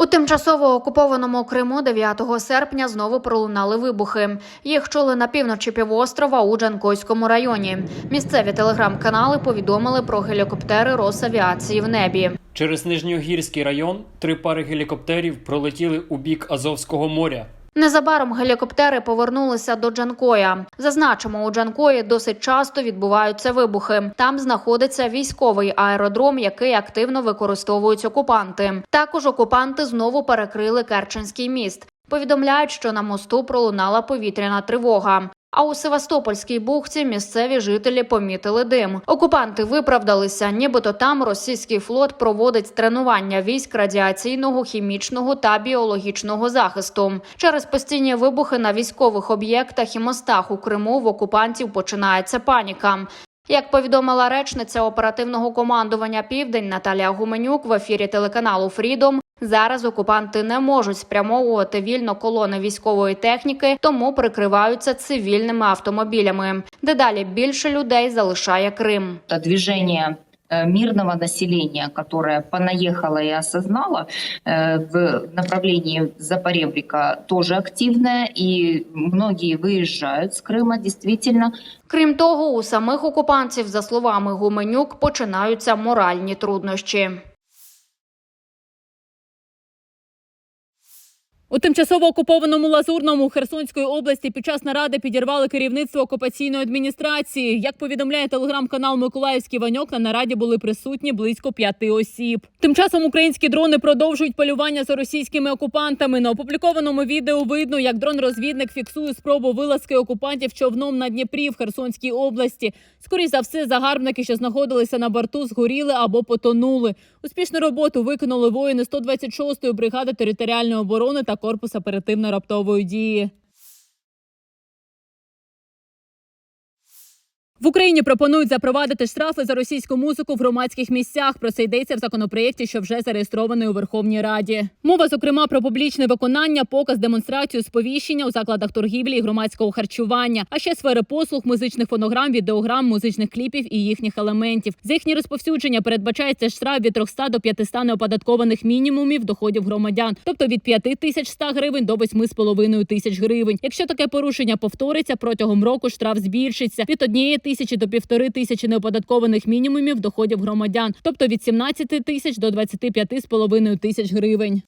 У тимчасово окупованому Криму 9 серпня знову пролунали вибухи. Їх чули на півночі півострова у Джанкойському районі. Місцеві телеграм-канали повідомили про гелікоптери Росавіації в небі. Через Нижньогірський район три пари гелікоптерів пролетіли у бік Азовського моря. Незабаром гелікоптери повернулися до Джанкоя. Зазначимо, у Джанкої досить часто відбуваються вибухи. Там знаходиться військовий аеродром, який активно використовують окупанти. Також окупанти знову перекрили Керченський міст. Повідомляють, що на мосту пролунала повітряна тривога. А у Севастопольській бухті місцеві жителі помітили дим. Окупанти виправдалися, нібито там російський флот проводить тренування військ радіаційного, хімічного та біологічного захисту. Через постійні вибухи на військових об'єктах і мостах у Криму в окупантів починається паніка. Як повідомила речниця оперативного командування Південь Наталія Гуменюк в ефірі телеканалу Фрідом, зараз окупанти не можуть спрямовувати вільно колони військової техніки, тому прикриваються цивільними автомобілями. Дедалі більше людей залишає Крим. это движение э, мирного населения, которое понаехало и осознало э, в направлении Запоребрика тоже активное, и многие выезжают с Крыма, действительно. Крім того, у самих окупантів, за словами Гуменюк, починаються моральні труднощі. У тимчасово окупованому Лазурному Херсонської області під час наради підірвали керівництво окупаційної адміністрації. Як повідомляє телеграм-канал Миколаївський Ваньок, на нараді були присутні близько п'яти осіб. Тим часом українські дрони продовжують полювання за російськими окупантами. На опублікованому відео видно, як дрон-розвідник фіксує спробу вилазки окупантів човном на Дніпрі в Херсонській області. Скоріше за все, загарбники, що знаходилися на борту, згоріли або потонули. Успішну роботу виконали воїни 126-ї бригади територіальної оборони та корпус оперативно-раптової дії. В Україні пропонують запровадити штрафи за російську музику в громадських місцях. Про це йдеться в законопроєкті, що вже зареєстрований у Верховній Раді. Мова, зокрема, про публічне виконання, показ, демонстрацію, сповіщення у закладах торгівлі і громадського харчування, а ще сфери послуг, музичних фонограм, відеограм, музичних кліпів і їхніх елементів. За їхнє розповсюдження передбачається штраф від 300 до 500 неоподаткованих мінімумів доходів громадян, тобто від 5 тисяч 100 гривень до 8,5 тисяч гривень. Якщо таке порушення повториться протягом року, штраф збільшиться від однієї тисячі до півтори тисячі неоподаткованих мінімумів доходів громадян, тобто від 17 тисяч до 25,5 тисяч гривень.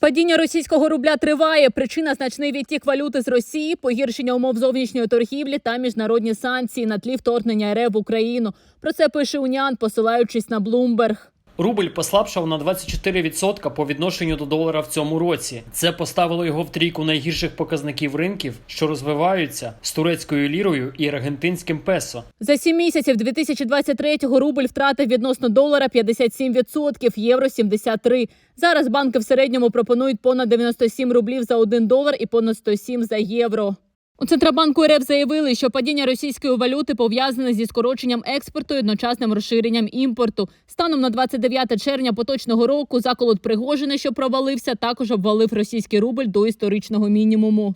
Падіння російського рубля триває. Причина значний відтік валюти з Росії, погіршення умов зовнішньої торгівлі та міжнародні санкції на тлі вторгнення РФ в Україну. Про це пише Уніан, посилаючись на Bloomberg. Рубль послабшав на 24% по відношенню до долара в цьому році. Це поставило його в трійку найгірших показників ринків, що розвиваються з турецькою лірою і аргентинським песо. За сім місяців 2023-го рубль втратив відносно долара 57%, євро 73%. Зараз банки в середньому пропонують понад 97 рублів за 1 долар і понад 107 за євро. У Центробанку РФ заявили, що падіння російської валюти пов'язане зі скороченням експорту і одночасним розширенням імпорту. Станом на 29 червня поточного року заколот Пригожина, що провалився, також обвалив російський рубль до історичного мінімуму.